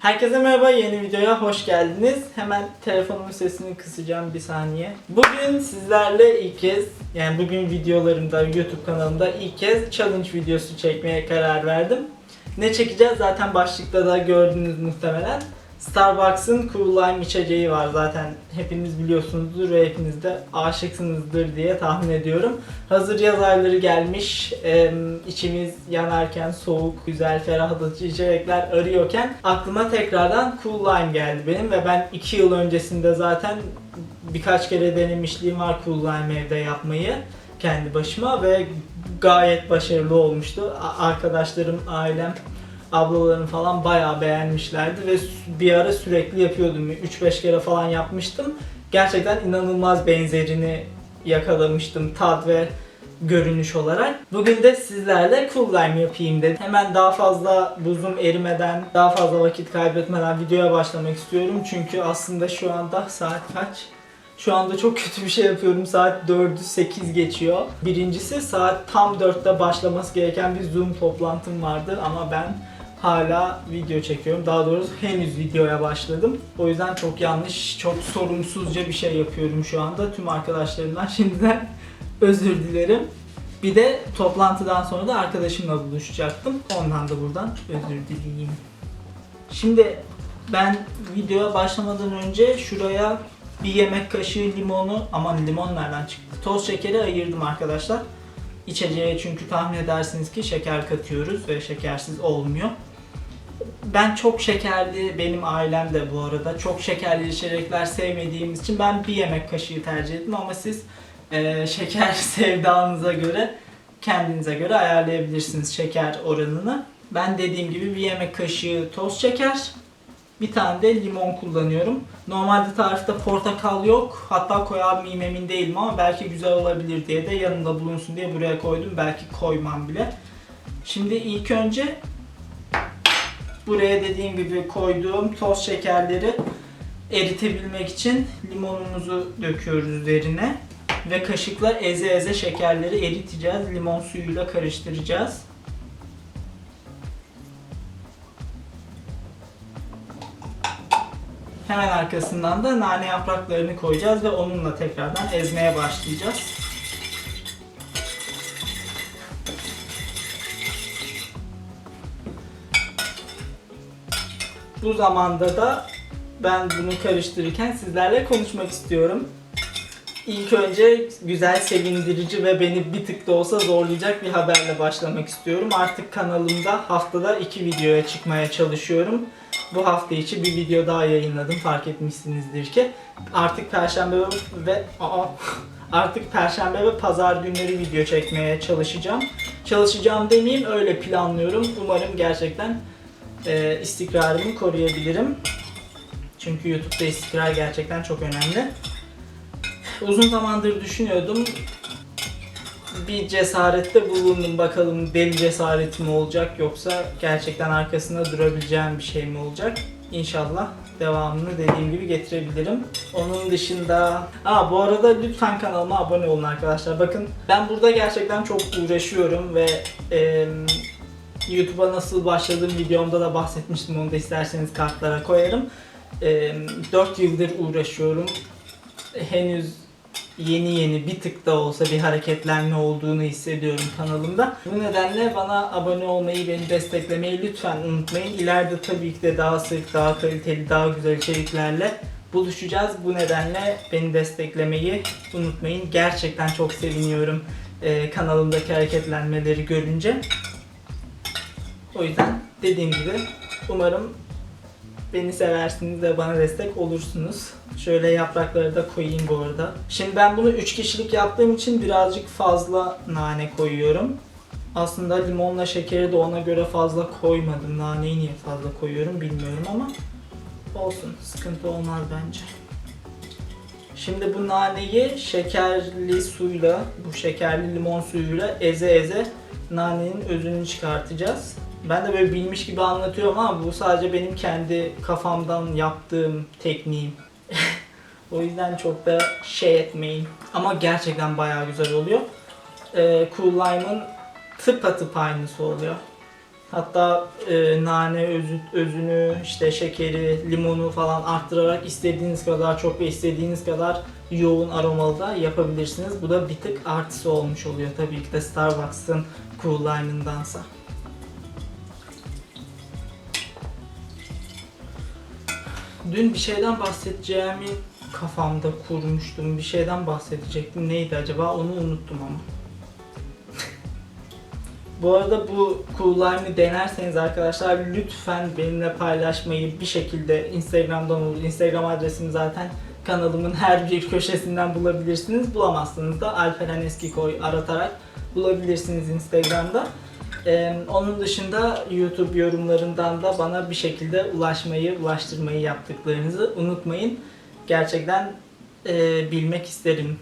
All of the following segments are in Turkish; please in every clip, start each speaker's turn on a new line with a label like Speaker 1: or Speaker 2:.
Speaker 1: Herkese merhaba, yeni videoya hoş geldiniz. Hemen telefonumun sesini kısacağım bir saniye. Bugün sizlerle ilk kez, yani bugün videolarımda, YouTube kanalımda ilk kez challenge videosu çekmeye karar verdim. Ne çekeceğiz zaten başlıkta da gördünüz muhtemelen. Starbucks'ın Cool Lime içeceği var zaten hepiniz biliyorsunuzdur ve hepiniz de aşıksınızdır diye tahmin ediyorum. Hazır yaz ayları gelmiş, içimiz yanarken soğuk, güzel, ferahlatıcı içecekler arıyorken aklıma tekrardan Cool Lime geldi benim ve ben 2 yıl öncesinde zaten birkaç kere denemişliğim var Cool Lime evde yapmayı kendi başıma ve gayet başarılı olmuştu. Arkadaşlarım, ailem ablalarım falan bayağı beğenmişlerdi ve bir ara sürekli yapıyordum. 3-5 kere falan yapmıştım. Gerçekten inanılmaz benzerini yakalamıştım tat ve görünüş olarak. Bugün de sizlerle cool lime yapayım dedim. Hemen daha fazla buzum erimeden, daha fazla vakit kaybetmeden videoya başlamak istiyorum. Çünkü aslında şu anda saat kaç? Şu anda çok kötü bir şey yapıyorum. Saat 4'ü 8 geçiyor. Birincisi saat tam 4'te başlaması gereken bir Zoom toplantım vardı ama ben hala video çekiyorum. Daha doğrusu henüz videoya başladım. O yüzden çok yanlış, çok sorumsuzca bir şey yapıyorum şu anda. Tüm arkadaşlarımdan şimdiden özür dilerim. Bir de toplantıdan sonra da arkadaşımla buluşacaktım. Ondan da buradan özür dileyeyim. Şimdi ben videoya başlamadan önce şuraya bir yemek kaşığı limonu, aman limon nereden çıktı? Toz şekeri ayırdım arkadaşlar. İçeceğe çünkü tahmin edersiniz ki şeker katıyoruz ve şekersiz olmuyor. Ben çok şekerli, benim ailem de bu arada çok şekerli içecekler sevmediğimiz için ben bir yemek kaşığı tercih ettim ama siz e, şeker sevdanıza göre kendinize göre ayarlayabilirsiniz şeker oranını. Ben dediğim gibi bir yemek kaşığı toz şeker, bir tane de limon kullanıyorum. Normalde tarifte portakal yok. Hatta koyar mıyım emin değilim ama belki güzel olabilir diye de yanında bulunsun diye buraya koydum. Belki koymam bile. Şimdi ilk önce buraya dediğim gibi koyduğum toz şekerleri eritebilmek için limonumuzu döküyoruz üzerine. Ve kaşıkla eze eze şekerleri eriteceğiz. Limon suyuyla karıştıracağız. Hemen arkasından da nane yapraklarını koyacağız ve onunla tekrardan ezmeye başlayacağız. Bu zamanda da ben bunu karıştırırken sizlerle konuşmak istiyorum. İlk önce güzel, sevindirici ve beni bir tık da olsa zorlayacak bir haberle başlamak istiyorum. Artık kanalımda haftada iki videoya çıkmaya çalışıyorum. Bu hafta içi bir video daha yayınladım fark etmişsinizdir ki. Artık perşembe ve aa, artık perşembe ve pazar günleri video çekmeye çalışacağım. Çalışacağım demeyeyim öyle planlıyorum. Umarım gerçekten e, istikrarımı koruyabilirim. Çünkü YouTube'da istikrar gerçekten çok önemli. Uzun zamandır düşünüyordum. Bir cesarette bulundum bakalım deli cesareti mi olacak yoksa gerçekten arkasında durabileceğim bir şey mi olacak? İnşallah devamını dediğim gibi getirebilirim. Onun dışında... Aa bu arada lütfen kanalıma abone olun arkadaşlar. Bakın ben burada gerçekten çok uğraşıyorum ve eee YouTube'a nasıl başladığım videomda da bahsetmiştim. Onu da isterseniz kartlara koyarım. Eee 4 yıldır uğraşıyorum. Henüz yeni yeni bir tık da olsa bir hareketlenme olduğunu hissediyorum kanalımda. Bu nedenle bana abone olmayı, beni desteklemeyi lütfen unutmayın. İleride tabii ki de daha sık, daha kaliteli, daha güzel içeriklerle buluşacağız. Bu nedenle beni desteklemeyi unutmayın. Gerçekten çok seviniyorum kanalımdaki hareketlenmeleri görünce. O yüzden dediğim gibi umarım beni seversiniz ve bana destek olursunuz. Şöyle yaprakları da koyayım bu arada. Şimdi ben bunu 3 kişilik yaptığım için birazcık fazla nane koyuyorum. Aslında limonla şekeri de ona göre fazla koymadım. Naneyi niye fazla koyuyorum bilmiyorum ama olsun. Sıkıntı olmaz bence. Şimdi bu naneyi şekerli suyla, bu şekerli limon suyuyla eze eze nanenin özünü çıkartacağız. Ben de böyle bilmiş gibi anlatıyorum ama bu sadece benim kendi kafamdan yaptığım tekniğim. o yüzden çok da şey etmeyin. Ama gerçekten bayağı güzel oluyor. Ee, cool Lime'ın tıpatıp aynısı oluyor. Hatta e, nane özü, özünü, işte şekeri, limonu falan arttırarak istediğiniz kadar çok ve istediğiniz kadar yoğun aromalı da yapabilirsiniz. Bu da bir tık artısı olmuş oluyor tabii ki de Starbucks'ın Cool Lime'ındansa. Dün bir şeyden bahsedeceğimi kafamda kurmuştum. Bir şeyden bahsedecektim. Neydi acaba? Onu unuttum ama. bu arada bu Cool denerseniz arkadaşlar lütfen benimle paylaşmayı bir şekilde Instagram'dan olur. Instagram adresimi zaten kanalımın her bir köşesinden bulabilirsiniz. Bulamazsınız da Alperen Eskikoy aratarak bulabilirsiniz Instagram'da. Ee, onun dışında YouTube yorumlarından da bana bir şekilde ulaşmayı, ulaştırmayı yaptıklarınızı unutmayın. Gerçekten e, bilmek isterim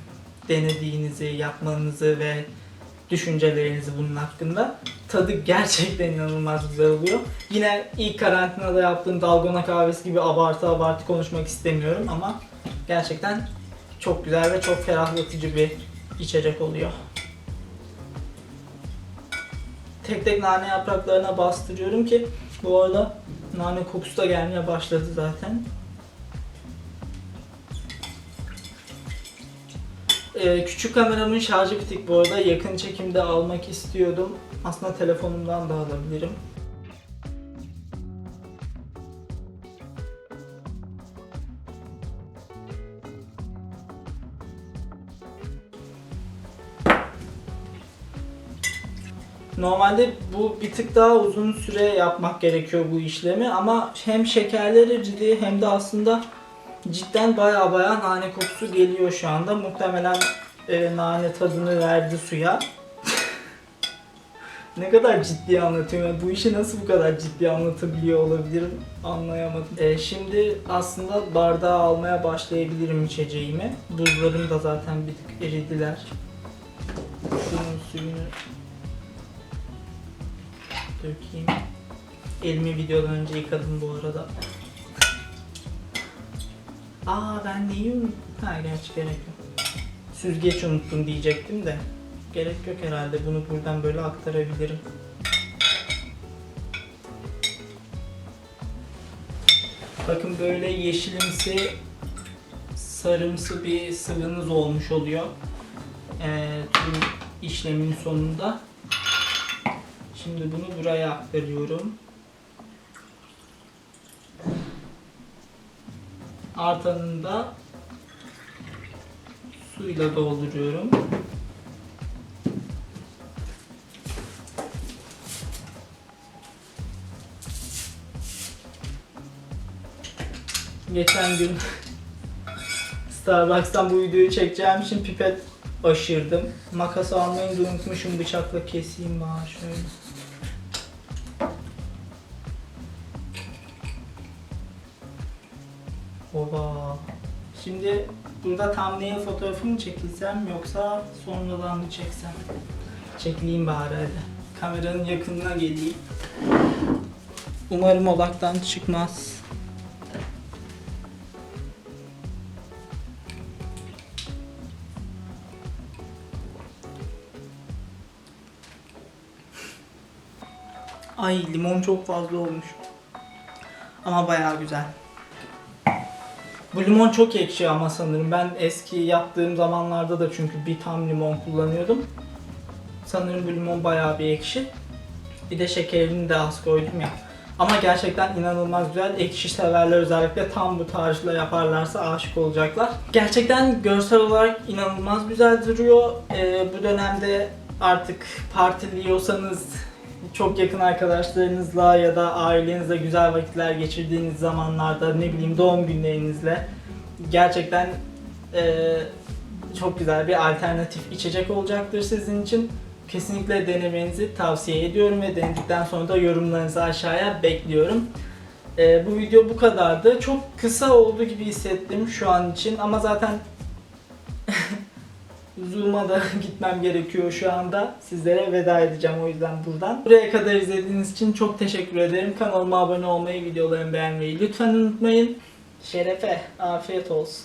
Speaker 1: denediğinizi, yapmanızı ve düşüncelerinizi bunun hakkında. Tadı gerçekten inanılmaz güzel oluyor. Yine ilk karantinada yaptığım dalgona kahvesi gibi abartı abartı konuşmak istemiyorum ama gerçekten çok güzel ve çok ferahlatıcı bir içecek oluyor. Tek tek nane yapraklarına bastırıyorum ki bu arada nane kokusu da gelmeye başladı zaten. Ee, küçük kameramın şarjı bitik bu arada. Yakın çekimde almak istiyordum. Aslında telefonumdan da alabilirim. Normalde bu bir tık daha uzun süre yapmak gerekiyor bu işlemi ama hem şekerler eridi hem de aslında cidden baya baya nane kokusu geliyor şu anda. Muhtemelen e, nane tadını verdi suya. ne kadar ciddi anlatıyorum. Yani bu işi nasıl bu kadar ciddi anlatabiliyor olabilirim anlayamadım. E, şimdi aslında bardağa almaya başlayabilirim içeceğimi. Buzlarım da zaten bir tık eridiler. Şunun suyunu dökeyim. Elimi videodan önce yıkadım bu arada. Aa ben neyi unuttum? Ha gerçi gerek yok. Süzgeç unuttum diyecektim de. Gerek yok herhalde. Bunu buradan böyle aktarabilirim. Bakın böyle yeşilimsi sarımsı bir sıvınız olmuş oluyor. Ee, işlemin sonunda. Şimdi bunu buraya aktarıyorum. Artanını da suyla dolduruyorum. Geçen gün Starbucks'tan bu videoyu çekeceğim için pipet aşırdım. Makas almayı unutmuşum bıçakla keseyim bari şöyle. Oba. Şimdi burada thumbnail fotoğrafı mı çekilsem yoksa sonradan mı çeksem? Çekileyim bari hadi. Kameranın yakınına geleyim. Umarım odaktan çıkmaz. Ay limon çok fazla olmuş. Ama bayağı güzel. Bu limon çok ekşi ama sanırım. Ben eski yaptığım zamanlarda da çünkü bir tam limon kullanıyordum. Sanırım bu limon bayağı bir ekşi. Bir de şekerini de az koydum ya. Ama gerçekten inanılmaz güzel. Ekşi severler özellikle tam bu tarzla yaparlarsa aşık olacaklar. Gerçekten görsel olarak inanılmaz güzel duruyor. Ee, bu dönemde artık partiliyorsanız çok yakın arkadaşlarınızla ya da ailenizle güzel vakitler geçirdiğiniz zamanlarda ne bileyim doğum günlerinizle gerçekten eee, çok güzel bir alternatif içecek olacaktır sizin için. Kesinlikle denemenizi tavsiye ediyorum ve denedikten sonra da yorumlarınızı aşağıya bekliyorum. Eee, bu video bu kadardı. Çok kısa oldu gibi hissettim şu an için ama zaten Zoom'a da gitmem gerekiyor şu anda. Sizlere veda edeceğim o yüzden buradan. Buraya kadar izlediğiniz için çok teşekkür ederim. Kanalıma abone olmayı, videolarımı beğenmeyi lütfen unutmayın. Şerefe, afiyet olsun.